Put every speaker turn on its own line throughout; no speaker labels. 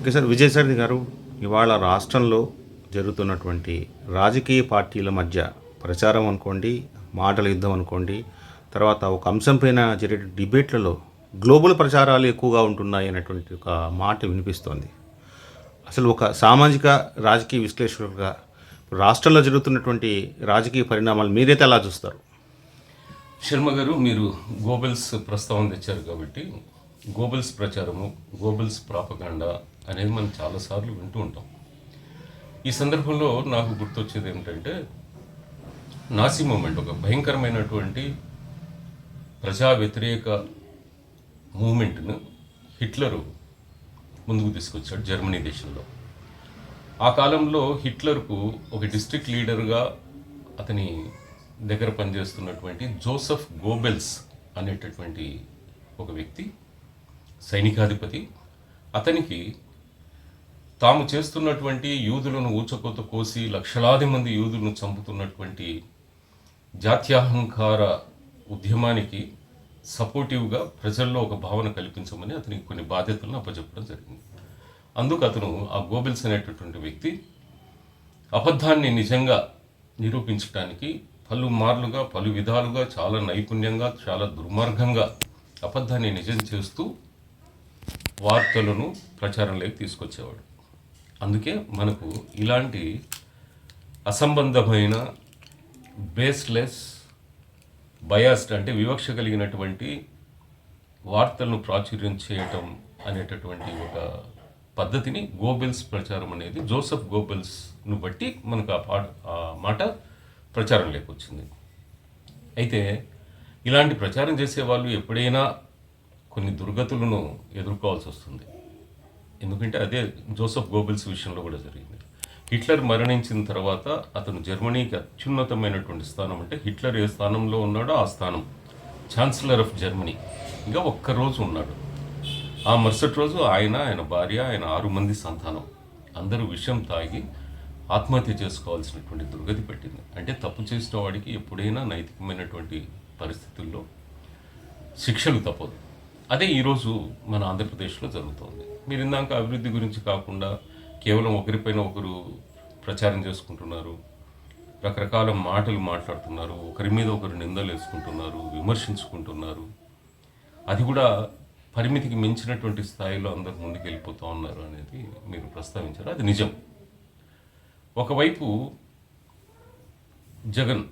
Okay sir Vijayasarathi గారు ఇవాళ రాష్ట్రంలో జరుగుతున్నటువంటి రాజకీయ పార్టీల మధ్య ప్రచారం అనుకోండి మాటల యుద్ధం అనుకోండి తర్వాత ఒక అంశం పైన జరిగే డిబేట్లలో గ్లోబల్ ప్రచారాలు ఎక్కువగా ఉంటున్నాయి అనేటువంటి ఒక మాట వినిపిస్తోంది. అసలు ఒక సామాజిక రాజకీయ విశ్లేషకులుగా రాష్ట్రంలో జరుగుతున్నటువంటి రాజకీయ పరిణామాలు మీరైతే ఎలా చూస్తారు?
శర్మ గారు మీరు గోబెల్స్ ప్రస్తావన తెచ్చారు కాబట్టి గోబెల్స్ ప్రచారము గోబెల్స్ ప్రాపగాండా అనేది మనం చాలాసార్లు వింటూ ఉంటాం. ఈ సందర్భంలో నాకు గుర్తొచ్చేది ఏమిటంటే నాసి మూమెంట్ ఒక భయంకరమైనటువంటి ప్రజా వ్యతిరేక మూమెంట్ను హిట్లరు ముందుకు తీసుకొచ్చాడు జర్మనీ దేశంలో. ఆ కాలంలో హిట్లర్కు ఒక డిస్ట్రిక్ట్ లీడర్గా అతని దగ్గర పనిచేస్తున్నటువంటి జోసెఫ్ గోబెల్స్ అనేటటువంటి ఒక వ్యక్తి సైనికాధిపతి అతనికి తాము చేస్తున్నటువంటి యూదులను ఊచకోత కోసి లక్షలాది మంది యూదులను చంపుతున్నటువంటి జాత్యాహంకార ఉద్యమానికి సపోర్టివ్గా ప్రజల్లో ఒక భావన కల్పించమని అతనికి కొన్ని బాధ్యతలను అప్పచెప్పడం జరిగింది. అందుకు అతను ఆ గోబెల్స్ అనేటటువంటి వ్యక్తి అబద్ధాన్ని నిజంగా నిరూపించడానికి పలు మార్లుగా పలు విధాలుగా చాలా నైపుణ్యంగా చాలా దుర్మార్గంగా అబద్ధాన్ని నిజం చేస్తూ వార్తలను ప్రచారంలోకి తీసుకొచ్చేవాడు. అందుకే మనకు ఇలాంటి అసంబంధమైన బేస్లెస్ బయాస్డ్ అంటే వివక్ష కలిగినటువంటి వార్తలను ప్రాచుర్యం చేయటం అనేటటువంటి ఒక పద్ధతిని గోబెల్స్ ప్రచారం అనేది జోసెఫ్ గోబెల్స్ను బట్టి మనకు ఆ పాట ఆ మాట ప్రచారం లేకొచ్చింది. అయితే ఇలాంటి ప్రచారం చేసే వాళ్ళు ఎప్పుడైనా కొన్ని దుర్గతులను ఎదుర్కోవాల్సి వస్తుంది. ఎందుకంటే అదే జోసఫ్ గోబెల్స్ విషయంలో కూడా జరిగింది. హిట్లర్ మరణించిన తర్వాత అతను జర్మనీకి అత్యున్నతమైనటువంటి స్థానం అంటే హిట్లర్ ఏ స్థానంలో ఉన్నాడో ఆ స్థానం. Chancellor of Germany. ఇంకా ఒక్కరోజు ఉన్నాడు. ఆ మరుసటి రోజు ఆయన ఆయన భార్య ఆయన ఆరు మంది సంతానం. అందరూ విషం తాగి ఆత్మహత్య చేసుకోవాల్సినటువంటి దుర్గతి పెట్టింది. అంటే తప్పు చేసిన వాడికి ఎప్పుడైనా నైతికమైనటువంటి పరిస్థితుల్లో శిక్షలు తప్పదు. అదే ఈరోజు మన ఆంధ్రప్రదేశ్లో జరుగుతోంది. మీరు ఇందాక అభివృద్ధి గురించి కాకుండా కేవలం ఒకరిపైన ఒకరు ప్రచారం చేసుకుంటున్నారు. రకరకాల మాటలు మాట్లాడుతున్నారు. ఒకరి మీద ఒకరు నిందలు వేసుకుంటున్నారు. విమర్శించుకుంటున్నారు. అది కూడా పరిమితికి మించినటువంటి స్థాయిలో అందరు ముందుకు వెళ్ళిపోతూ ఉన్నారు అనేది మీరు ప్రస్తావించారు. అది నిజం. ఒకవైపు జగన్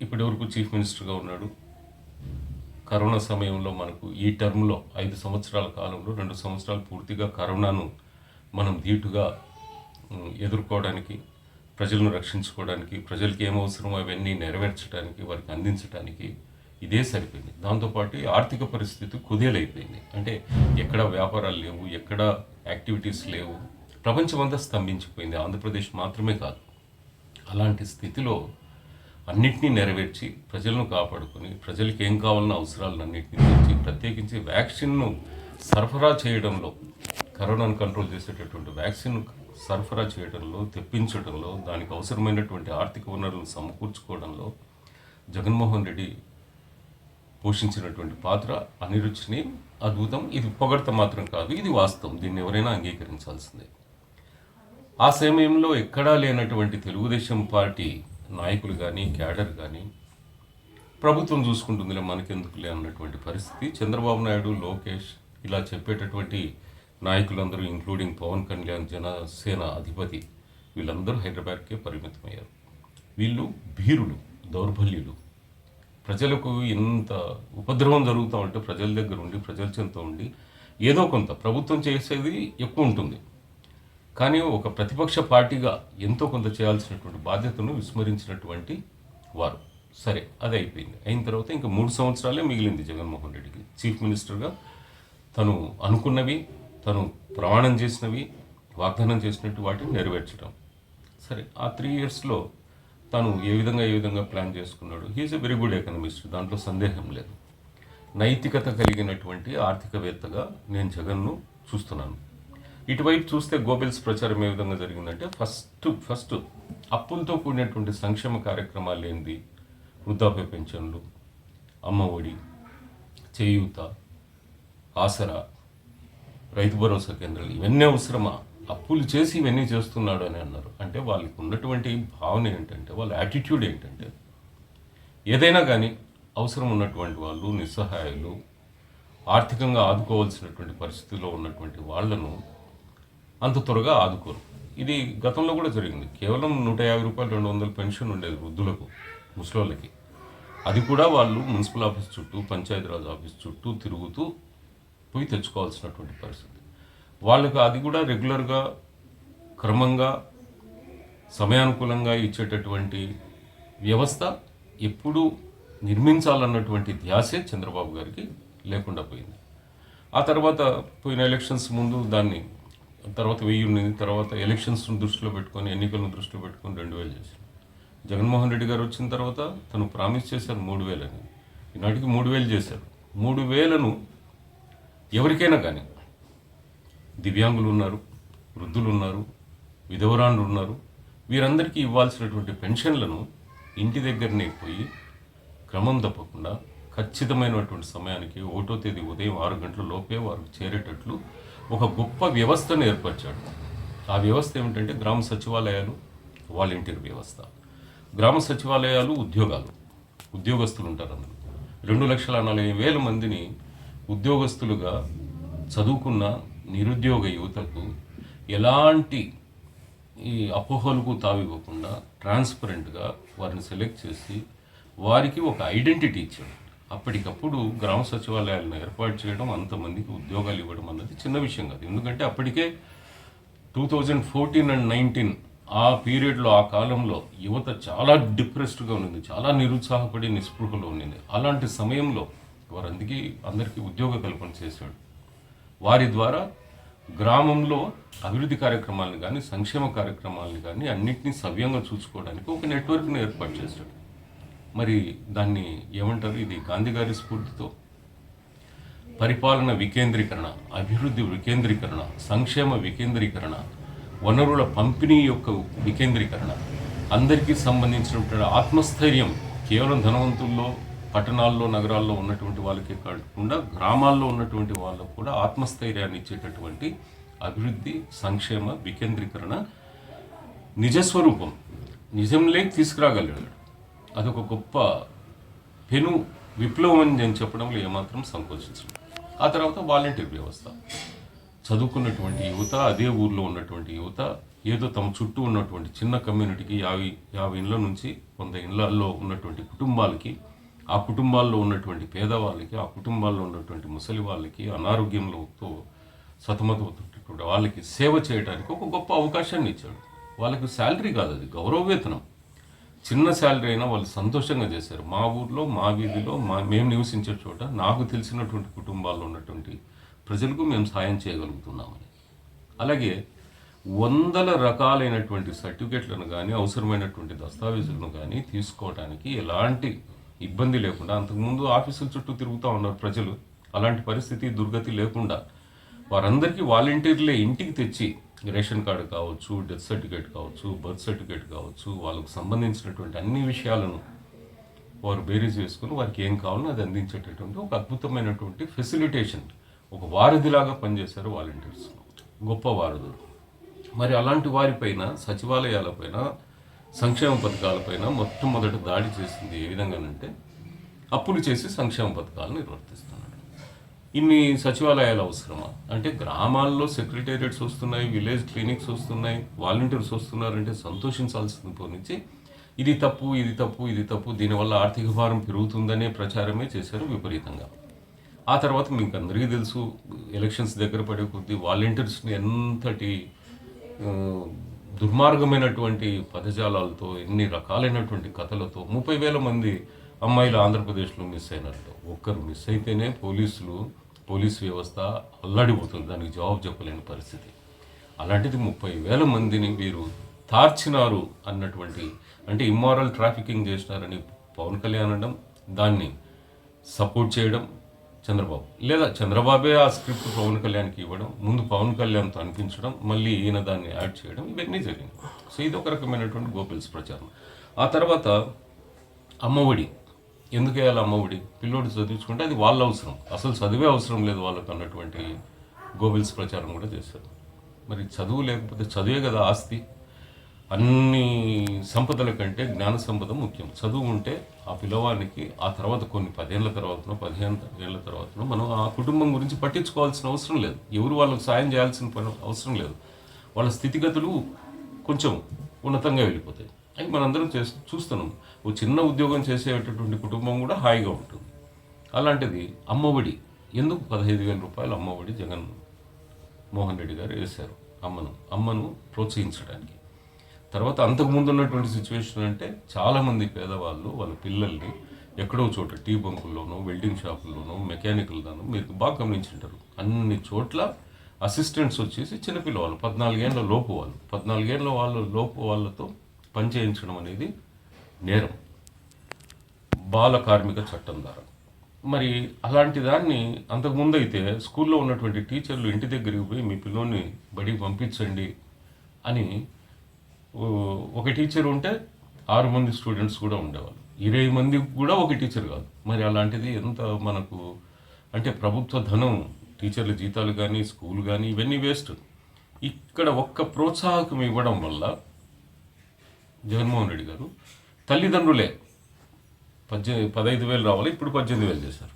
ఇప్పటివరకు చీఫ్ మినిస్టర్గా ఉన్నాడు. కరోనా సమయంలో మనకు ఈ టర్మ్లో ఐదు సంవత్సరాల కాలంలో రెండు సంవత్సరాలు పూర్తిగా కరోనాను మనం ధీటుగా ఎదుర్కోవడానికి ప్రజలను రక్షించుకోవడానికి ప్రజలకి ఏమవసరమో అవన్నీ నెరవేర్చడానికి వారికి అందించడానికి ఇదే సరిపోయింది. దాంతోపాటు ఆర్థిక పరిస్థితి కుదేలైపోయింది. అంటే ఎక్కడ వ్యాపారాలు లేవు ఎక్కడ యాక్టివిటీస్ లేవు ప్రపంచమంతా స్తంభించిపోయింది. ఆంధ్రప్రదేశ్ మాత్రమే కాదు. అలాంటి స్థితిలో అన్నిటినీ నెరవేర్చి ప్రజలను కాపాడుకొని ప్రజలకి ఏం కావాలన్న అవసరాలను అన్నింటినీ తీర్చి ప్రత్యేకించి వ్యాక్సిన్ను సరఫరా చేయడంలో కరోనాను కంట్రోల్ చేసేటటువంటి వ్యాక్సిన్ సరఫరా చేయడంలో తెప్పించడంలో దానికి అవసరమైనటువంటి ఆర్థిక వనరులను సమకూర్చుకోవడంలో జగన్మోహన్ రెడ్డి పోషించినటువంటి పాత్ర అనిరుచిని అద్భుతం. ఇది పొగడత మాత్రం కాదు ఇది వాస్తవం. దీన్ని ఎవరైనా అంగీకరించాల్సిందే. ఆ సమయంలో ఎక్కడా లేనటువంటి తెలుగుదేశం పార్టీ నాయకులు కానీ క్యాడర్ కానీ ప్రభుత్వం చూసుకుంటుందిలే మనకెందుకులే అన్నటువంటి పరిస్థితి. చంద్రబాబు నాయుడు లోకేష్ ఇలా చెప్పేటటువంటి నాయకులందరూ ఇంక్లూడింగ్ పవన్ కళ్యాణ్ జనసేన అధిపతి వీళ్ళందరూ హైదరాబాద్కే పరిమితమయ్యారు. వీళ్ళు భీరులు దౌర్బల్యులు. ప్రజలకు ఎంత ఉపద్రవం జరుగుతూ ఉంటే ప్రజల దగ్గర ఉండి ప్రజల చెంత ఉండి ఏదో కొంత ప్రభుత్వం చేసేది ఎక్కువ ఉంటుంది. కానీ ఒక ప్రతిపక్ష పార్టీగా ఎంతో కొంత చేయాల్సినటువంటి బాధ్యతను విస్మరించినటువంటి వారు. సరే అది అయిపోయింది. అయిన తర్వాత ఇంకా మూడు సంవత్సరాలే మిగిలింది జగన్మోహన్ రెడ్డికి. చీఫ్ మినిస్టర్గా తను అనుకున్నవి తను ప్రమాణం చేసినవి వాగ్దానం చేసినట్టు వాటిని నెరవేర్చడం. సరే ఆ త్రీ ఇయర్స్లో తను ఏ విధంగా ఏ విధంగా ప్లాన్ చేసుకున్నాడు? He is a very good economist. దాంట్లో సందేహం లేదు. నైతికత కలిగినటువంటి ఆర్థికవేత్తగా నేను జగన్ను చూస్తున్నాను. ఇటువైపు చూస్తే గోబెల్స్ ప్రచారం ఏ విధంగా జరిగిందంటే ఫస్ట్ ఫస్ట్ అప్పులతో కూడినటువంటి సంక్షేమ కార్యక్రమాలు ఏంది? వృద్ధాప్య పెన్షన్లు అమ్మ ఒడి చేయూత ఆసరా రైతు భరోసా కేంద్రాలు ఇవన్నీ అవసరమా? అప్పులు చేసి ఇవన్నీ చేస్తున్నాడు అని అన్నారు. అంటే వాళ్ళకి ఉన్నటువంటి భావన ఏంటంటే వాళ్ళ యాటిట్యూడ్ ఏంటంటే ఏదైనా కానీ అవసరం ఉన్నటువంటి వాళ్ళు నిస్సహాయాలు ఆర్థికంగా ఆదుకోవాల్సినటువంటి పరిస్థితిలో ఉన్నటువంటి వాళ్ళను అంత త్వరగా ఆదుకోరు. ఇది గతంలో కూడా జరిగింది. కేవలం నూట యాభై రూపాయలు రెండు వందల పెన్షన్ ఉండేది వృద్ధులకు ముసలోళ్ళకి. అది కూడా వాళ్ళు మున్సిపల్ ఆఫీస్ చుట్టూ పంచాయతీరాజ్ ఆఫీస్ చుట్టూ తిరుగుతూ పోయి తెచ్చుకోవాల్సినటువంటి పరిస్థితి. వాళ్ళకి అది కూడా రెగ్యులర్గా క్రమంగా సమయానుకూలంగా ఇచ్చేటటువంటి వ్యవస్థ ఎప్పుడు నిర్మించాలన్నటువంటి ధ్యాసే చంద్రబాబు గారికి లేకుండా పోయింది. ఆ తర్వాత పోయిన ఎలక్షన్స్ ముందు దాన్ని తర్వాత వెయ్యి ఉండింది తర్వాత ఎలక్షన్స్ దృష్టిలో పెట్టుకొని ఎన్నికలను దృష్టిలో పెట్టుకొని రెండు వేలు చేశారు జగన్మోహన్ రెడ్డి గారు వచ్చిన తర్వాత తను ప్రామిస్ చేశారు మూడు వేలని. ఈనాటికి మూడు వేలు చేశారు. మూడు వేలను ఎవరికైనా కానీ దివ్యాంగులు ఉన్నారు వృద్ధులు ఉన్నారు విధవరాండ్రు ఉన్నారు వీరందరికీ ఇవ్వాల్సినటువంటి పెన్షన్లను ఇంటి దగ్గరనే పోయి క్రమం తప్పకుండా ఖచ్చితమైనటువంటి సమయానికి ఒకటో తేదీ ఉదయం ఆరు గంటల లోపే వారికి చేరేటట్లు ఒక గొప్ప వ్యవస్థను ఏర్పరిచాడు. ఆ వ్యవస్థ ఏమిటంటే గ్రామ సచివాలయాలు వాలంటీర్ వ్యవస్థ. గ్రామ సచివాలయాలు ఉద్యోగాలు. ఉద్యోగస్తులు ఉంటారు అందులో. రెండు లక్షల నలభై వేల మందిని ఉద్యోగస్తులుగా చదువుకున్న నిరుద్యోగ యువతకు ఎలాంటి ఈ అపోహలకు తావివ్వకుండా ట్రాన్స్పరెంట్గా వారిని సెలెక్ట్ చేసి వారికి ఒక ఐడెంటిటీ ఇచ్చాడు. అప్పటికప్పుడు గ్రామ సచివాలయాలను ఏర్పాటు చేయడం అంతమందికి ఉద్యోగాలు ఇవ్వడం అన్నది చిన్న విషయం కాదు. ఎందుకంటే అప్పటికే two thousand fourteen and nineteen ఆ పీరియడ్లో ఆ కాలంలో యువత చాలా డిప్రెస్డ్గా ఉండింది చాలా నిరుత్సాహపడి నిస్పృహలో ఉండింది అలాంటి సమయంలో వారందరికీ అందరికీ ఉద్యోగ కల్పన చేశాడు. వారి ద్వారా గ్రామంలో అభివృద్ధి కార్యక్రమాలను కానీ సంక్షేమ కార్యక్రమాలను కానీ అన్నింటినీ సవ్యంగా చూసుకోవడానికి ఒక నెట్వర్క్ని ఏర్పాటు చేశాడు. మరి దాన్ని ఏమంటారు? ఇది గాంధీ గారి స్ఫూర్తితో. పరిపాలన వికేంద్రీకరణ అభివృద్ధి వికేంద్రీకరణ సంక్షేమ వికేంద్రీకరణ వనరుల పంపిణీ యొక్క వికేంద్రీకరణ అందరికీ సంబంధించినటువంటి ఆత్మస్థైర్యం కేవలం ధనవంతుల్లో పట్టణాల్లో నగరాల్లో ఉన్నటువంటి వాళ్ళకే కాకుండా గ్రామాల్లో ఉన్నటువంటి వాళ్ళకు కూడా ఆత్మస్థైర్యాన్ని ఇచ్చేటటువంటి అభివృద్ధి సంక్షేమ వికేంద్రీకరణ నిజస్వరూపం. నిజంలోకి తీసుకురాగలిగాడు. అదొక గొప్ప పెను విప్లవం అని నేను చెప్పడంలో ఏమాత్రం సంకోచించను. ఆ తర్వాత వాలంటీర్ వ్యవస్థ. చదువుకున్నటువంటి యువత అదే ఊర్లో ఉన్నటువంటి యువత ఏదో తమ చుట్టూ ఉన్నటువంటి చిన్న కమ్యూనిటీకి యాభై యాభై ఇండ్ల నుంచి వంద ఇండ్లలో ఉన్నటువంటి కుటుంబాలకి ఆ కుటుంబాల్లో ఉన్నటువంటి పేదవాళ్ళకి ఆ కుటుంబాల్లో ఉన్నటువంటి ముసలి వాళ్ళకి అనారోగ్యంతో సతమతమవుతున్నటువంటి వాళ్ళకి సేవ చేయడానికి ఒక గొప్ప అవకాశాన్ని ఇచ్చాడు. వాళ్ళకి శాలరీ కాదు అది గౌరవ వేతనం. చిన్న శాలరీ అయినా వాళ్ళు సంతోషంగా చేశారు. మా ఊర్లో మా వీధిలో మా మేము నివసించే చోట నాకు తెలిసినటువంటి కుటుంబాల్లో ఉన్నటువంటి ప్రజలకు మేము సాయం చేయగలుగుతున్నామని. అలాగే వందల రకాలైనటువంటి సర్టిఫికెట్లను కానీ అవసరమైనటువంటి దస్తావేజులను కానీ తీసుకోవడానికి ఎలాంటి ఇబ్బంది లేకుండా అంతకుముందు ఆఫీసుల చుట్టూ తిరుగుతూ ఉన్నారు ప్రజలు. అలాంటి పరిస్థితి దుర్గతి లేకుండా వారందరికీ వాలంటీర్లే ఇంటికి తెచ్చి రేషన్ కార్డు కావచ్చు డెత్ సర్టిఫికేట్ కావచ్చు బర్త్ సర్టిఫికేట్ కావచ్చు వాళ్ళకు సంబంధించినటువంటి అన్ని విషయాలను వారు బేరీజ్ వేసుకుని వారికి ఏం కావాలో అది అందించేటటువంటి ఒక అద్భుతమైనటువంటి ఫెసిలిటేషన్ ఒక వారధిలాగా పనిచేశారు వాలంటీర్స్. గొప్ప వారధులు. మరి అలాంటి వారిపైన సచివాలయాలపైన సంక్షేమ పథకాలపైన మొట్టమొదట దాడి చేసింది ఏ విధంగానంటే అప్పులు చేసి సంక్షేమ పథకాలను నిర్వర్తిస్తున్నారు. ఇన్ని సచివాలయాలు అవసరమా? అంటే గ్రామాల్లో సెక్రటేరియట్స్ వస్తున్నాయి విలేజ్ క్లినిక్స్ వస్తున్నాయి వాలంటీర్స్ వస్తున్నారంటే సంతోషించాల్సింది పోనించి ఇది తప్పు ఇది తప్పు ఇది తప్పు దీనివల్ల ఆర్థిక భారం పెరుగుతుందనే ప్రచారమే చేశారు విపరీతంగా. ఆ తర్వాత మీకు అందరికీ తెలుసు ఎలక్షన్స్ దగ్గర పడే కొద్దీ వాలంటీర్స్ని ఎంతటి దుర్మార్గమైనటువంటి పదజాలాలతో ఎన్ని రకాలైనటువంటి కథలతో ముప్పై వేల మంది అమ్మాయిలు ఆంధ్రప్రదేశ్లో మిస్ అయినట్టు ఒక్కరు మిస్ అయితేనే పోలీసులు పోలీస్ వ్యవస్థ అల్లాడిపోతుంది. దానికి జవాబు చెప్పలేని పరిస్థితి. అలాంటిది ముప్పై వేల మందిని వీరు తార్చినారు అన్నటువంటి అంటే ఇమ్మారల్ ట్రాఫికింగ్ చేసినారని పవన్ కళ్యాణ్ అనడం దాన్ని సపోర్ట్ చేయడం చంద్రబాబు. లేదా చంద్రబాబే ఆ స్క్రిప్ట్ పవన్ కళ్యాణ్కి ఇవ్వడం ముందు పవన్ కళ్యాణ్తో అనిపించడం మళ్ళీ ఈయన దాన్ని యాడ్ చేయడం ఇవన్నీ జరిగింది సో ఇది ఒక రకమైనటువంటి గోపిల్స్ ప్రచారం. ఆ తర్వాత అమ్మఒడి. ఎందుకు వేయాలి అమ్మఒడి పిల్లోడు చదివించుకుంటే అది వాళ్ళ అవసరం. అసలు చదివే అవసరం లేదు వాళ్ళకు అన్నటువంటి గోబెల్స్ ప్రచారం కూడా చేశారు మరి చదువు లేకపోతే చదివే కదా ఆస్తి. అన్ని సంపదల కంటే జ్ఞాన సంపద ముఖ్యం. చదువు ఉంటే ఆ పిల్లవానికి ఆ తర్వాత కొన్ని పదేళ్ళ తర్వాతనో పదిహేను ఏళ్ళ తర్వాతనో మనం ఆ కుటుంబం గురించి పట్టించుకోవాల్సిన అవసరం లేదు. ఎవరు వాళ్ళకి సాయం చేయాల్సిన పని అవసరం లేదు. వాళ్ళ స్థితిగతులు కొంచెం ఉన్నతంగా వెళ్ళిపోతాయి. అని మనందరం చేస్ చూస్తున్నాం. ఓ చిన్న ఉద్యోగం చేసేటటువంటి కుటుంబం కూడా హాయిగా ఉంటుంది. అలాంటిది అమ్మఒడి. ఎందుకు పదహైదు వేల రూపాయలు అమ్మఒడి జగన్ మోహన్ రెడ్డి గారు వేశారు? అమ్మను. అమ్మను ప్రోత్సహించడానికి. తర్వాత అంతకుముందు ఉన్నటువంటి సిచ్యువేషన్ అంటే చాలామంది పేదవాళ్ళు వాళ్ళ పిల్లల్ని ఎక్కడో చోట టీ బంకుల్లోనో వెల్డింగ్ షాపుల్లోనో మెకానికల్లోనో మీరు బాగా గమనించుంటారు. అన్ని చోట్ల అసిస్టెంట్స్ వచ్చేసి చిన్నపిల్లవాళ్ళు. పద్నాలుగేళ్ళ లోపు వాళ్ళు. పద్నాలుగేళ్ళ వాళ్ళ లోపు వాళ్ళతో పని చేయించడం అనేది నేరం. బాల కార్మిక చట్టం ద్వారా. మరి అలాంటి దాన్ని అంతకుముందు అయితే స్కూల్లో ఉన్నటువంటి టీచర్లు ఇంటి దగ్గరికి పోయి మీ పిల్లోని బడికి పంపించండి అని ఒక టీచర్ ఉంటే ఆరు మంది స్టూడెంట్స్ కూడా ఉండేవాళ్ళు. ఇరవై మంది కూడా ఒక టీచర్ కాదు. మరి అలాంటిది ఎంత మనకు అంటే ప్రభుత్వ ధనం టీచర్ల జీతాలు కానీ స్కూల్ కానీ ఇవన్నీ వేస్ట్. ఇక్కడ ఒక్క ప్రోత్సాహకం ఇవ్వడం వల్ల జగన్మోహన్ రెడ్డి గారు. తల్లిదండ్రులే పద్దెనిమిది పదహైదు వేలు రావాలి ఇప్పుడు పద్దెనిమిది వేలు చేశారు.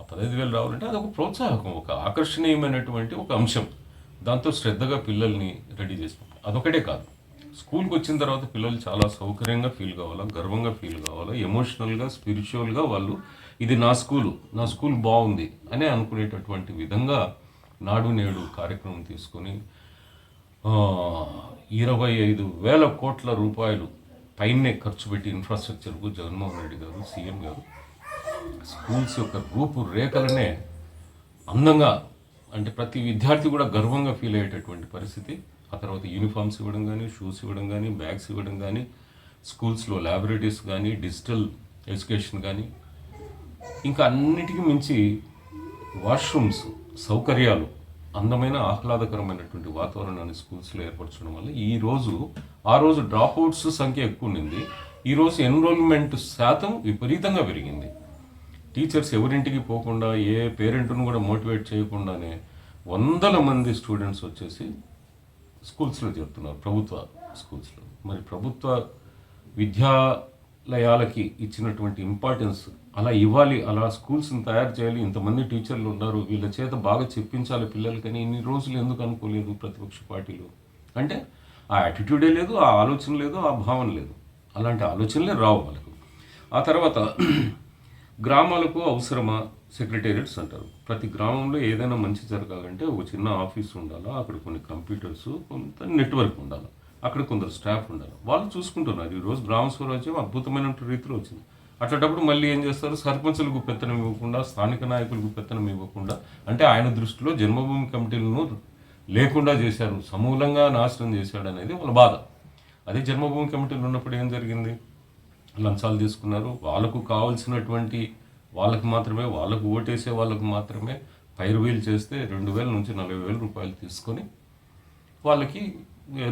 ఆ పదహైదు వేలు రావాలంటే అది ఒక ప్రోత్సాహకం ఒక ఆకర్షణీయమైనటువంటి ఒక అంశం. దాంతో శ్రద్ధగా పిల్లల్ని రెడీ చేసుకుంటారు అదొకటే కాదు. స్కూల్కి వచ్చిన తర్వాత పిల్లలు చాలా సౌకర్యంగా ఫీల్ కావాలా గర్వంగా ఫీల్ కావాలా ఎమోషనల్గా స్పిరిచువల్గా వాళ్ళు ఇది నా స్కూలు నా స్కూల్ బాగుంది అనే అనుకునేటటువంటి విధంగా నాడు నేడు కార్యక్రమం తీసుకొని ఇరవై ఐదు వేల కోట్ల రూపాయలు పైనే ఖర్చు పెట్టి ఇన్ఫ్రాస్ట్రక్చర్కు జగన్మోహన్ రెడ్డి గారు సీఎం గారు. స్కూల్స్ యొక్క రూపురేఖలనే అందంగా అంటే ప్రతి విద్యార్థి కూడా గర్వంగా ఫీల్ అయ్యేటటువంటి పరిస్థితి. ఆ తర్వాత యూనిఫామ్స్ ఇవ్వడం కానీ షూస్ ఇవ్వడం కానీ బ్యాగ్స్ ఇవ్వడం కానీ స్కూల్స్లో ల్యాబొరేటరీస్ కానీ డిజిటల్ ఎడ్యుకేషన్ కానీ ఇంకా అన్నిటికీ మించి వాష్రూమ్స్ సౌకర్యాలు అందమైన ఆహ్లాదకరమైనటువంటి వాతావరణాన్ని స్కూల్స్లో ఏర్పరచడం వల్ల ఈ రోజు ఆ రోజు డ్రాప్అవుట్స్ సంఖ్య ఎక్కువ ఉండింది. ఈ రోజు ఎన్రోల్మెంట్ శాతం విపరీతంగా పెరిగింది. టీచర్స్ ఎవరింటికి పోకుండా ఏ పేరెంట్ను కూడా మోటివేట్ చేయకుండానే వందల మంది స్టూడెంట్స్ వచ్చేసి స్కూల్స్లో చేరుతున్నారు ప్రభుత్వ స్కూల్స్లో. మరి ప్రభుత్వ విద్యాలయాలకి ఇచ్చినటువంటి ఇంపార్టెన్స్ అలా ఇవ్వాలి అలా స్కూల్స్ని తయారు చేయాలి ఇంతమంది టీచర్లు ఉన్నారు వీళ్ళ చేత బాగా చెప్పించాలి పిల్లలకని ఇన్ని రోజులు ఎందుకు అనుకోలేదు ప్రతిపక్ష పార్టీలు? అంటే ఆ యాటిట్యూడే లేదు ఆ ఆలోచన లేదు ఆ భావన లేదు. అలాంటి ఆలోచనలే రావు వాళ్ళకు. ఆ తర్వాత గ్రామాలకు అవసరమా? సెక్రటేరియట్స్ అంటారు. ప్రతి గ్రామంలో ఏదైనా మంచి జరగాలంటే ఒక చిన్న ఆఫీస్ ఉండాలా? అక్కడ కొన్ని కంప్యూటర్స్ కొంత నెట్వర్క్ ఉండాలి? అక్కడ కొందరు స్టాఫ్ ఉండాలి? వాళ్ళు చూసుకుంటున్నారు. ఈరోజు గ్రామ స్వరాజ్యం అద్భుతమైన రీతిలో వచ్చింది. అట్లాంటప్పుడు మళ్ళీ ఏం చేస్తారు? సర్పంచులకు పెత్తనం ఇవ్వకుండా స్థానిక నాయకులకు పెత్తనం ఇవ్వకుండా అంటే ఆయన దృష్టిలో జన్మభూమి కమిటీలను లేకుండా చేశారు. సమూలంగా నాశనం చేశాడు అనేది వాళ్ళ బాధ. అదే జన్మభూమి కమిటీలు ఉన్నప్పుడు ఏం జరిగింది? లంచాలు తీసుకున్నారు. వాళ్ళకు కావాల్సినటువంటి వాళ్ళకు మాత్రమే వాళ్ళకు ఓటేసే వాళ్ళకు మాత్రమే పైరు వేలు చేస్తే రెండు వేల నుంచి నలభై వేల రూపాయలు తీసుకొని వాళ్ళకి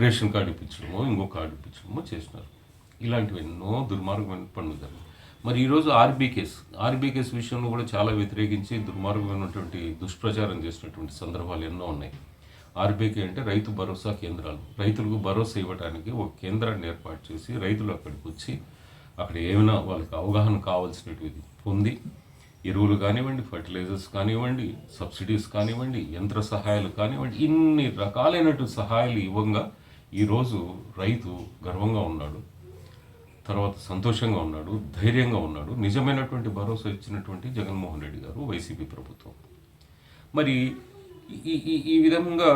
రేషన్ కార్డు ఇప్పించడమో ఇంకో కార్డు ఇప్పించడమో చేసినారు. ఇలాంటివి ఎన్నో దుర్మార్గమైన పనులు జరిగింది మరి ఈరోజు ఆర్బీకేస్ ఆర్బీకేస్ విషయంలో కూడా చాలా వ్యతిరేకించి దుర్మార్గమైనటువంటి దుష్ప్రచారం చేసినటువంటి సందర్భాలు ఎన్నో ఉన్నాయి. ఆర్బీకే అంటే రైతు భరోసా కేంద్రాలు. రైతులకు భరోసా ఇవ్వడానికి ఒక కేంద్రాన్ని ఏర్పాటు చేసి రైతులు అక్కడికి వచ్చి అక్కడ ఏమైనా వాళ్ళకి అవగాహన కావాల్సినటువంటి పొంది ఎరువులు కానివ్వండి ఫర్టిలైజర్స్ కానివ్వండి సబ్సిడీస్ కానివ్వండి యంత్ర సహాయాలు కానివ్వండి ఇన్ని రకాలైనటువంటి సహాయాలు ఇవ్వంగా ఈరోజు రైతు గర్వంగా ఉన్నాడు. తర్వాత సంతోషంగా ఉన్నాడు ధైర్యంగా ఉన్నాడు నిజమైనటువంటి భరోసా ఇచ్చినటువంటి జగన్మోహన్ రెడ్డి గారు వైసీపీ ప్రభుత్వం. మరి ఈ ఈ ఈ విధంగా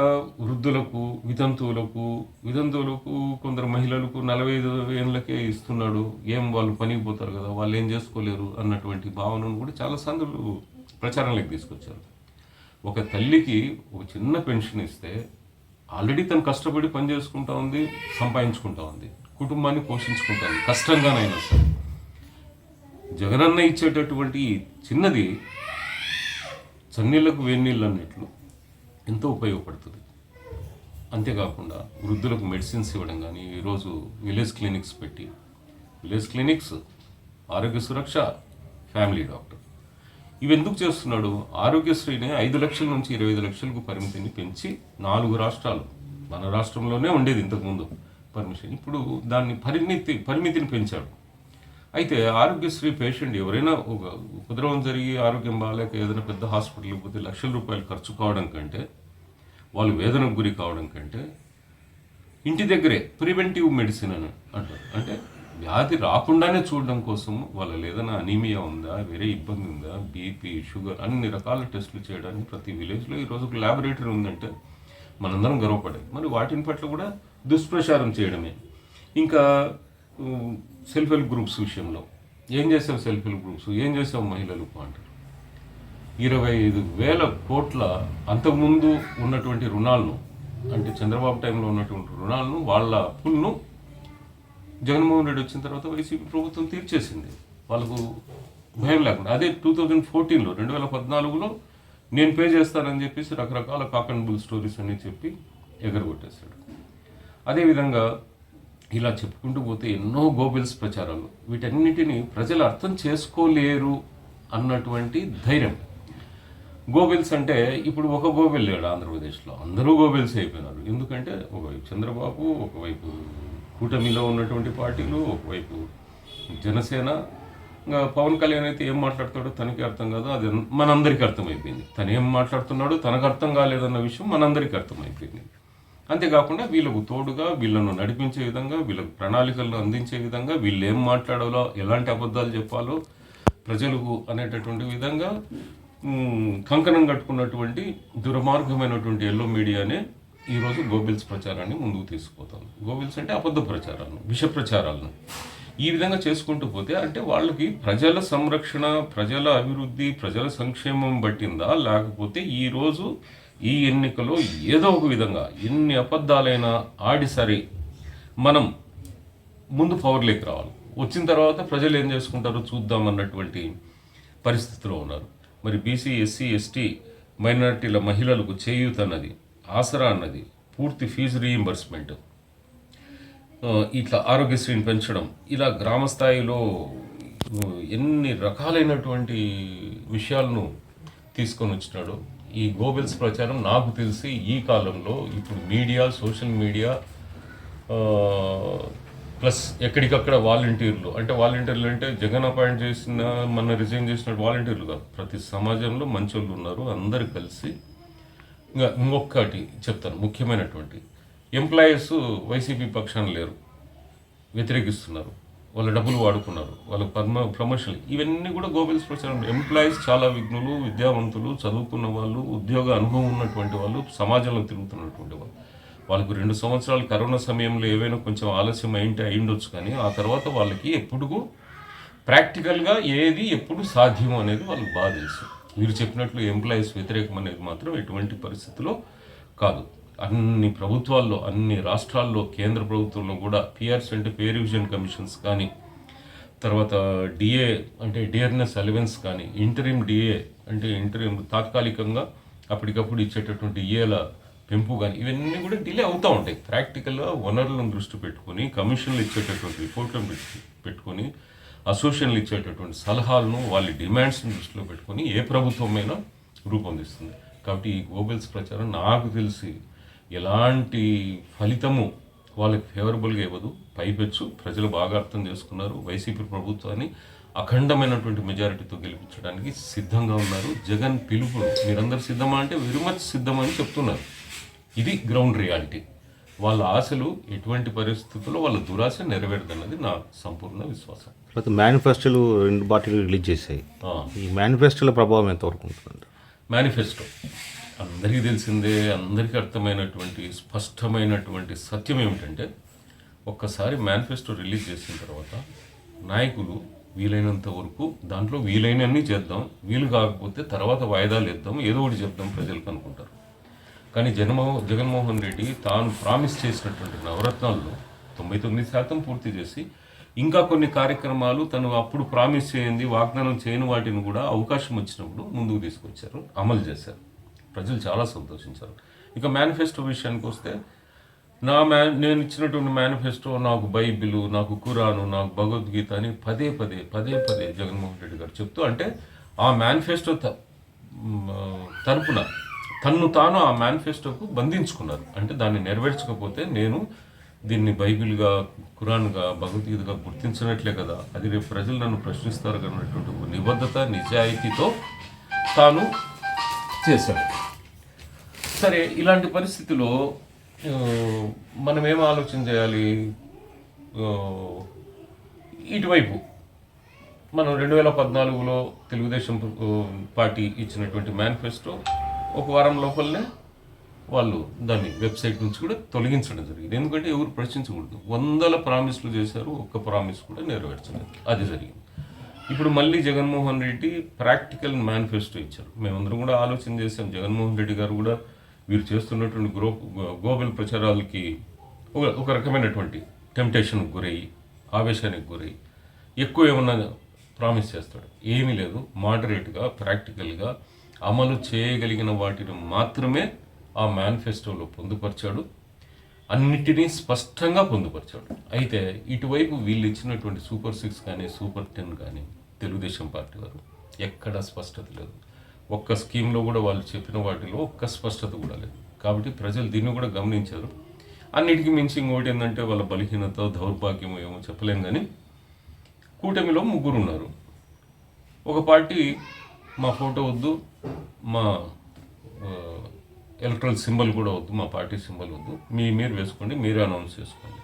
వృద్ధులకు వితంతువులకు వితంతువులకు కొందరు మహిళలకు నలభై ఐదు ఏళ్ళకే ఇస్తున్నాడు ఏం వాళ్ళు పనికి పోతారు కదా వాళ్ళు ఏం చేసుకోలేరు అన్నటువంటి భావనను కూడా చాలా సందులు ప్రచారంలోకి తీసుకొచ్చారు. ఒక తల్లికి ఒక చిన్న పెన్షన్ ఇస్తే ఆల్రెడీ తను కష్టపడి పని చేసుకుంటా ఉంది సంపాదించుకుంటా ఉంది. కుటుంబాన్ని పోషించుకుంటాను కష్టంగానైనా సరే. జగనన్న ఇచ్చేటటువంటి చిన్నది చన్నీళ్ళకు వేన్నీళ్ళు అన్నట్లు ఎంతో ఉపయోగపడుతుంది. అంతేకాకుండా వృద్ధులకు మెడిసిన్స్ ఇవ్వడం కానీ ఈరోజు విలేజ్ క్లినిక్స్ పెట్టి village clinics Arogya Suraksha family doctor. ఇవి ఎందుకు చేస్తున్నాడు? ఆరోగ్యశ్రీని ఐదు లక్షల నుంచి ఇరవై ఐదు లక్షలకు పరిమితిని పెంచి నాలుగు రాష్ట్రాలు మన రాష్ట్రంలోనే ఉండేది ఇంతకుముందు. పర్మిషన్. ఇప్పుడు దాన్ని పరిమితి పరిమితిని పెంచాడు. అయితే ఆరోగ్యశ్రీ పేషెంట్ ఎవరైనా ఒక ఉపద్రవం జరిగి ఆరోగ్యం బాగాలేక ఏదైనా పెద్ద హాస్పిటల్కి పోతే లక్షల రూపాయలు ఖర్చు కావడం కంటే వాళ్ళు వేదనకు గురి కావడం కంటే ఇంటి దగ్గరే ప్రివెంటివ్ మెడిసిన్ అని అంటారు. అంటే వ్యాధి రాకుండానే చూడడం కోసం వాళ్ళ ఏదైనా అనీమియా ఉందా వేరే ఇబ్బంది ఉందా బీపీ షుగర్ అన్ని రకాల టెస్టులు చేయడానికి ప్రతి విలేజ్లో ఈరోజు ఒక ల్యాబొరేటరీ ఉందంటే మనందరం గర్వపడేది మరి వాటిని పట్ల కూడా దుష్ప్రచారం చేయడమే. ఇంకా సెల్ఫ్ హెల్ప్ గ్రూప్స్ విషయంలో. ఏం చేసావు సెల్ఫ్ హెల్ప్ గ్రూప్స్ ఏం చేసావు మహిళలు అంటారు ఇరవై ఐదు వేల కోట్ల అంతకుముందు ఉన్నటువంటి రుణాలను అంటే చంద్రబాబు టైంలో ఉన్నటువంటి రుణాలను వాళ్ళ అప్పులను జగన్మోహన్ రెడ్డి వచ్చిన తర్వాత వైసీపీ ప్రభుత్వం తీర్చేసింది. వాళ్ళకు భయం లేకుండా. అదే టూ థౌజండ్ ఫోర్టీన్లో రెండు వేల పద్నాలుగులో నేను పే చేస్తానని చెప్పేసి రకరకాల కాక్ అండ్ బుల్ స్టోరీస్ అని చెప్పి ఎగరగొట్టేశాడు. అదేవిధంగా ఇలా చెప్పుకుంటూ పోతే ఎన్నో గోబెల్స్ ప్రచారాలు. వీటన్నిటిని ప్రజలు అర్థం చేసుకోలేరు అన్నటువంటి ధైర్యం. గోబెల్స్ అంటే ఇప్పుడు ఒక గోబెల్ లేడు ఆంధ్రప్రదేశ్లో. అందరూ గోబెల్స్ అయిపోయినారు. ఎందుకంటే ఒకవైపు చంద్రబాబు ఒకవైపు కూటమిలో ఉన్నటువంటి పార్టీలు ఒకవైపు జనసేన. ఇంకా పవన్ కళ్యాణ్ అయితే ఏం మాట్లాడతాడో తనకి అర్థం కాదు. అది మనందరికీ అర్థమైపోయింది. తను ఏం మాట్లాడుతున్నాడో తనకు అర్థం కాలేదన్న విషయం మనందరికీ అర్థమైపోయింది. అంతేకాకుండా వీళ్ళకు తోడుగా వీళ్ళను నడిపించే విధంగా వీళ్ళకు ప్రణాళికలను అందించే విధంగా వీళ్ళు ఏం మాట్లాడాలో ఎలాంటి అబద్ధాలు చెప్పాలో ప్రజలకు అనేటటువంటి విధంగా కంకణం కట్టుకున్నటువంటి దుర్మార్గమైనటువంటి ఎల్లో మీడియానే ఈరోజు గోబిల్స్ ప్రచారాన్ని ముందుకు తీసుకుపోతుంది. గోబిల్స్ అంటే అబద్ధ ప్రచారాలను విష ప్రచారాలను. ఈ విధంగా చేసుకుంటూ పోతే అంటే వాళ్ళకి ప్రజల సంరక్షణ ప్రజల అభివృద్ధి ప్రజల సంక్షేమం పట్టిందా? లేకపోతే ఈరోజు ఈ ఎన్నికలో ఏదో ఒక విధంగా ఎన్ని అబద్ధాలైనా ఆడి సరే మనం ముందు పవర్లోకి రావాలి. వచ్చిన తర్వాత ప్రజలు ఏం చేసుకుంటారో చూద్దాం అన్నటువంటి పరిస్థితిలో ఉన్నారు. మరి బీసీ ఎస్సీ ఎస్టీ మైనారిటీల మహిళలకు చేయూత అన్నది ఆసరా అన్నది పూర్తి ఫీజు రీయింబర్స్మెంట్ ఇట్లా ఆరోగ్యశ్రీని పెంచడం ఇలా గ్రామ స్థాయిలో ఎన్ని రకాలైనటువంటి విషయాలను తీసుకొని వచ్చినాడు ఈ గోబెల్స్ ప్రచారం నాకు తెలిసి ఈ కాలంలో ఇప్పుడు మీడియా సోషల్ మీడియా ప్లస్ ఎక్కడికక్కడ వాలంటీర్లు. అంటే వాలంటీర్లు అంటే జగన్ అపాయింట్ చేసిన మన రిజైన్ చేసిన వాలంటీర్లు కాదు. ప్రతి సమాజంలో మంచోళ్ళు ఉన్నారు అందరు కలిసి. ఇంకా ఇంకొకటి చెప్తాను ముఖ్యమైనటువంటి. ఎంప్లాయీస్ వైసీపీ పక్షాన లేరు వ్యతిరేకిస్తున్నారు. వాళ్ళ డబ్బులు వాడుకున్నారు. వాళ్ళ పద్మ ప్రమోషన్లు. ఇవన్నీ కూడా గోబెల్స్ ప్రచారం ఎంప్లాయీస్ చాలా విఘ్నులు విద్యావంతులు చదువుకున్న వాళ్ళు ఉద్యోగ అనుభవం ఉన్నటువంటి వాళ్ళు సమాజంలో తిరుగుతున్నటువంటి వాళ్ళు. వాళ్ళకు రెండు సంవత్సరాలు కరోనా సమయంలో ఏవైనా కొంచెం ఆలస్యం అయింటే అయిండొచ్చు కానీ ఆ తర్వాత వాళ్ళకి ఎప్పుడు ప్రాక్టికల్గా ఏది ఎప్పుడు సాధ్యం అనేది వాళ్ళకి బాగా తెలుసు. మీరు చెప్పినట్లు ఎంప్లాయీస్ వ్యతిరేకం అనేది మాత్రం ఎటువంటి పరిస్థితిలో కాదు. అన్ని ప్రభుత్వాల్లో అన్ని రాష్ట్రాల్లో కేంద్ర ప్రభుత్వంలో కూడా పిఆర్స్ అంటే పే రివిజన్ కమిషన్స్ కానీ తర్వాత డిఏ అంటే డియర్నెస్ అలవెన్స్ కానీ ఇంటరిమ్ డిఏ అంటే ఇంటరిమ్ తాత్కాలికంగా అప్పటికప్పుడు ఇచ్చేటటువంటి డిఏల పెంపు కానీ ఇవన్నీ కూడా డిలే అవుతూ ఉంటాయి. ప్రాక్టికల్గా వనరులను దృష్టి పెట్టుకొని కమిషన్లు ఇచ్చేటటువంటి రిపోర్ట్లను పెట్టి పెట్టుకొని అసోసియేషన్లు ఇచ్చేటటువంటి సలహాలను వాళ్ళ డిమాండ్స్ని దృష్టిలో పెట్టుకొని ఏ ప్రభుత్వమైనా రూపొందిస్తుంది. కాబట్టి ఈ గోబెల్స్ ప్రచారం నాకు తెలిసి ఎలాంటి ఫలితము వాళ్ళకి ఫేవరబుల్గా ఇవ్వదు. పైపెచ్చు ప్రజలు బాగా అర్థం చేసుకున్నారు. వైసీపీ ప్రభుత్వాన్ని అఖండమైనటువంటి మెజారిటీతో గెలిపించడానికి సిద్ధంగా ఉన్నారు. జగన్ పిలుపు మీరందరూ సిద్ధమా అంటే వెరీ మచ్ సిద్ధమని చెప్తున్నారు. ఇది గ్రౌండ్ రియాలిటీ వాళ్ళ ఆశలు ఎటువంటి పరిస్థితుల్లో వాళ్ళ దురాశ నెరవేరదన్నది నా సంపూర్ణ విశ్వాసం.
తర్వాత మేనిఫెస్టోలు రెండు పార్టీలు రిలీజ్ చేశాయి. ఈ మేనిఫెస్టోల ప్రభావం ఎంతవరకు ఉంటుంది
మేనిఫెస్టో అందరికీ తెలిసిందే అందరికీ అర్థమైనటువంటి స్పష్టమైనటువంటి సత్యం ఏమిటంటే ఒక్కసారి మేనిఫెస్టో రిలీజ్ చేసిన తర్వాత నాయకులు వీలైనంత వరకు దాంట్లో వీలైనన్ని చేద్దాం వీలు కాకపోతే తర్వాత వాయిదాలు ఇద్దాం ఏదో ఒకటి చెప్దాం ప్రజలకు అనుకుంటారు. కానీ జగన్మో జగన్మోహన్ రెడ్డి తాను ప్రామిస్ చేసినటువంటి నవరత్నాల్లో తొంభై తొమ్మిది శాతం పూర్తి చేసి ఇంకా కొన్ని కార్యక్రమాలు తను అప్పుడు ప్రామిస్ చేయింది వాగ్దానం చేయని వాటిని కూడా అవకాశం వచ్చినప్పుడు ముందుకు తీసుకొచ్చారు అమలు చేశారు. ప్రజలు చాలా సంతోషించారు. ఇక మేనిఫెస్టో విషయానికి వస్తే నా మ్యా నేను ఇచ్చినటువంటి మేనిఫెస్టో నాకు బైబిలు నాకు ఖురాను నాకు భగవద్గీత అని పదే పదే పదే పదే జగన్మోహన్ రెడ్డి గారు చెప్తూ అంటే ఆ మేనిఫెస్టో త- తరపున తన్ను తాను ఆ మేనిఫెస్టోకు బంధించుకున్నారు. అంటే దాన్ని నెరవేర్చకపోతే నేను దీన్ని బైబిల్గా ఖురాన్గా భగవద్గీతగా గుర్తించినట్లే కదా. అది రేపు ప్రజలు నన్ను ప్రశ్నిస్తారు అన్నటువంటి నిబద్ధత నిజాయితీతో తాను చేశాడు. సరే ఇలాంటి పరిస్థితిలో మనం ఏం ఆలోచన చేయాలి? ఇటువైపు మనం రెండు వేల పద్నాలుగులో తెలుగుదేశం పార్టీ ఇచ్చినటువంటి మేనిఫెస్టో ఒక వారం లోపలనే వాళ్ళు దాన్ని వెబ్సైట్ నుంచి కూడా తొలగించడం జరిగింది. ఎందుకంటే ఎవరు ప్రశ్నించకూడదు. వందల ప్రామిస్లు చేశారు ఒక్క ప్రామిస్ కూడా నెరవేర్చలేదు. అది జరిగింది. ఇప్పుడు మళ్ళీ జగన్మోహన్ రెడ్డి ప్రాక్టికల్ మేనిఫెస్టో ఇచ్చారు. మేమందరం కూడా ఆలోచన చేసాం జగన్మోహన్ రెడ్డి గారు కూడా వీరు చేస్తున్నటువంటి గ్రో గోబెల్ ప్రచారాలకి ఒక ఒక రకమైనటువంటి టెంప్టేషన్కి గురయ్యి ఆవేశానికి గురయ్యి ఎక్కువ ఏమన్నా ప్రామిస్ చేస్తాడు. ఏమీ లేదు. మోడరేట్గా ప్రాక్టికల్గా అమలు చేయగలిగిన వాటిని మాత్రమే ఆ మేనిఫెస్టోలో పొందుపరిచాడు. అన్నిటినీ స్పష్టంగా పొందుపరిచాడు. అయితే ఇటువైపు వీళ్ళు ఇచ్చినటువంటి సూపర్ సిక్స్ కానీ సూపర్ టెన్ కానీ తెలుగుదేశం పార్టీ వారు. ఎక్కడ స్పష్టత లేదు. ఒక్క స్కీమ్లో కూడా వాళ్ళు చెప్పిన వాటిలో ఒక్క స్పష్టత కూడా లేదు. కాబట్టి ప్రజలు దీన్ని కూడా గమనించారు. అన్నిటికీ మించి ఇంకోటి ఏంటంటే వాళ్ళ బలహీనత దౌర్భాగ్యం ఏమో చెప్పలేం కానీ కూటమిలో ముగ్గురు ఉన్నారు ఒక పార్టీ మా ఫోటో వద్దు మా ఎలక్ట్రల్ సింబల్ కూడా వద్దు మా పార్టీ సింబల్ వద్దు మీ మీరు వేసుకోండి మీరే అనౌన్స్ చేసుకోండి.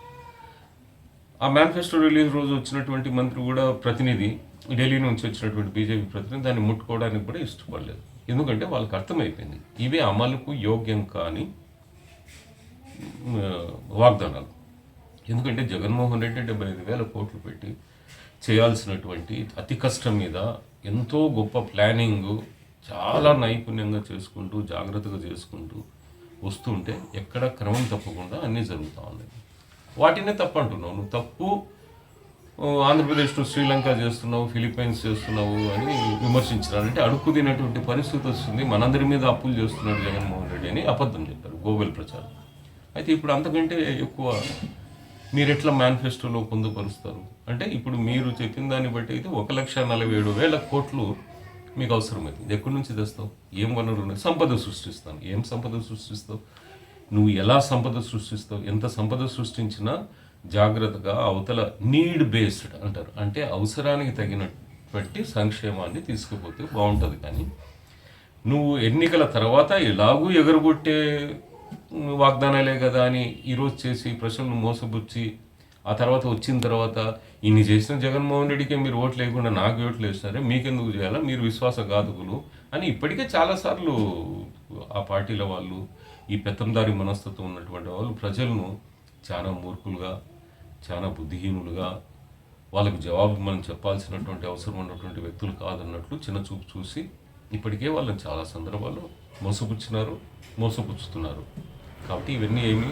ఆ మేనిఫెస్టో రిలీజ్ రోజు వచ్చినటువంటి మంత్రి కూడా ప్రతినిధి ఢిల్లీ నుంచి వచ్చినటువంటి బీజేపీ ప్రతినిధి దాన్ని ముట్టుకోవడానికి కూడా ఇష్టపడలేదు. ఎందుకంటే వాళ్ళకి అర్థమైపోయింది. ఇవే అమలుకు యోగ్యం కాని వాగ్దానాలు. ఎందుకంటే జగన్మోహన్ రెడ్డి డెబ్బై ఐదు వేల కోట్లు పెట్టి చేయాల్సినటువంటి అతి కష్టం మీద ఎంతో గొప్ప ప్లానింగ్ చాలా నైపుణ్యంగా చేసుకుంటూ జాగ్రత్తగా చేసుకుంటూ వస్తుంటే ఎక్కడ క్రమం తప్పకుండా అన్నీ జరుగుతూ ఉన్నాయి. వాటినే తప్పు అంటున్నావు. నువ్వు తప్పు ఆంధ్రప్రదేశ్ ఆంధ్రప్రదేశ్లో శ్రీలంక చేస్తున్నావు ఫిలిప్పైన్స్ చేస్తున్నావు అని విమర్శించినారు. అంటే అడుక్కు తినేటువంటి పరిస్థితి వస్తుంది. మనందరి మీద అప్పులు చేస్తున్నాడు జగన్మోహన్ రెడ్డి అని అబద్ధం చెప్పారు గోబెల్ ప్రచారం. అయితే ఇప్పుడు అంతకంటే ఎక్కువ మీరు ఎట్లా మేనిఫెస్టోలో పొందుపరుస్తారు? అంటే ఇప్పుడు మీరు చెప్పిన దాన్ని బట్టి అయితే ఒక లక్ష నలభై ఏడు వేల కోట్లు మీకు అవసరమైంది. ఎక్కడి నుంచి తెస్తావు? ఏం వనరులు? సంపద సృష్టిస్తాను. ఏం సంపద సృష్టిస్తావు? నువ్వు ఎలా సంపద సృష్టిస్తావు? ఎంత సంపద సృష్టించినా జాగ్రత్తగా అవతల నీడ్ బేస్డ్ అంటారు. అంటే అవసరానికి తగినటువంటి సంక్షేమాన్ని తీసుకుపోతే బాగుంటుంది కానీ నువ్వు ఎన్నికల తర్వాత ఎలాగూ ఎగరగొట్టే వాగ్దానాలే కదా అని ఈరోజు చేసి ప్రజలను మోసపుచ్చి ఆ తర్వాత వచ్చిన తర్వాత ఇన్ని చేసిన జగన్మోహన్ రెడ్డికే మీరు ఓట్లు లేకుండా నాకు ఓట్లు వేస్తారే మీకెందుకు చేయాలా? మీరు విశ్వాసఘాతకులు అని ఇప్పటికే చాలాసార్లు ఆ పార్టీల వాళ్ళు ఈ పెత్తందారి మనస్తత్వం ఉన్నటువంటి వాళ్ళు ప్రజలను చాలా మూర్ఖులుగా చాలా బుద్ధిహీనులుగా వాళ్ళకు జవాబు మనం చెప్పాల్సినటువంటి అవసరం ఉన్నటువంటి వ్యక్తులు కాదన్నట్లు చిన్న చూపు చూసి ఇప్పటికే వాళ్ళని చాలా సందర్భాల్లో మోసపుచ్చినారు మోసపుచ్చుతున్నారు. కాబట్టి ఇవన్నీ ఏమి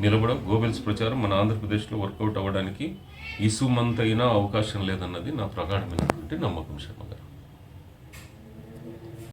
నిలబడవు గోబెల్స్ ప్రచారం మన ఆంధ్రప్రదేశ్లో వర్కౌట్ అవ్వడానికి ఇసుమంతైనా అవకాశం లేదన్నది నా ప్రగాఢమైనటువంటి నమ్మకం శర్మ